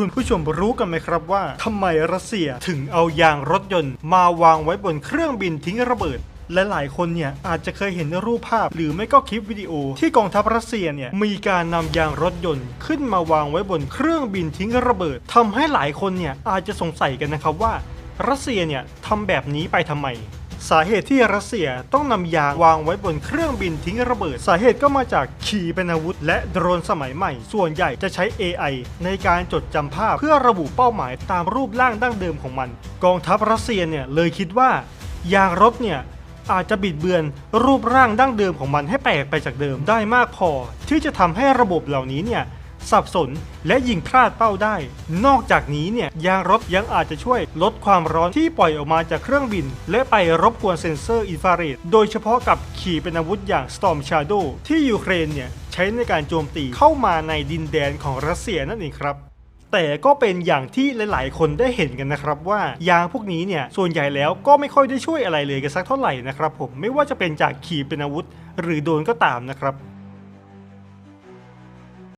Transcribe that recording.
คุณผู้ชมรู้กันไหมครับว่าทำไมรัสเซียถึงเอายางรถยนต์ มาวางไว้บนเครื่องบินทิ้งระเบิดและหลายคนเนี่ยอาจจะเคยเห็นรูปภาพ หรือไม่ก็คลิปวิดีโอ ที่กองทัพรัสเซียเนี่ยมีการนำยางรถยนต์ขึ้นมาวางไว้บนเครื่องบินทิ้งระเบิดทำให้หลายคนเนี่ยอาจจะสงสัยกันนะครับว่า รัสเซียเนี่ยทำแบบนี้ไปทำไม สาเหตุที่รัสเซียต้องนำยางวางไว้บนเครื่องบินทิ้งระเบิด สาเหตุก็มาจากขีปนาวุธ และโดรนสมัยใหม่ ส่วนใหญ่จะใช้ AI ในการจดจำภาพเพื่อระบุเป้าหมายตามรูปร่างดั้งเดิมของมัน กองทัพรัสเซียเนี่ยเลยคิดว่ายางรถเนี่ยอาจจะบิดเบือนรูปร่างดั้งเดิมของมันให้แปลกไปจากเดิมได้มากพอ ที่จะทำให้ระบบเหล่านี้เนี่ย สับสน และยิงพลาดเป้าได้ นอกจากนี้เนี่ยยางรถยังอาจจะช่วยลดความร้อนที่ปล่อยออกมาจากเครื่องบิน และไปรบกวนเซ็นเซอร์อินฟราเรดโดยเฉพาะกับขีปนาวุธอย่าง Storm Shadow ที่ยูเครนเนี่ยใช้ในการโจมตีเข้ามาในดินแดนของรัสเซียนั่นเองครับแต่ก็เป็นอย่างที่หลาย ๆ คนได้เห็นกันนะครับว่ายางพวกนี้เนี่ยส่วนใหญ่แล้วก็ไม่ค่อยได้ช่วยอะไรเลยกันสักเท่าไหร่นะครับผมไม่ว่าจะเป็นจากขีปนาวุธ หรือโดนก็ตามนะครับ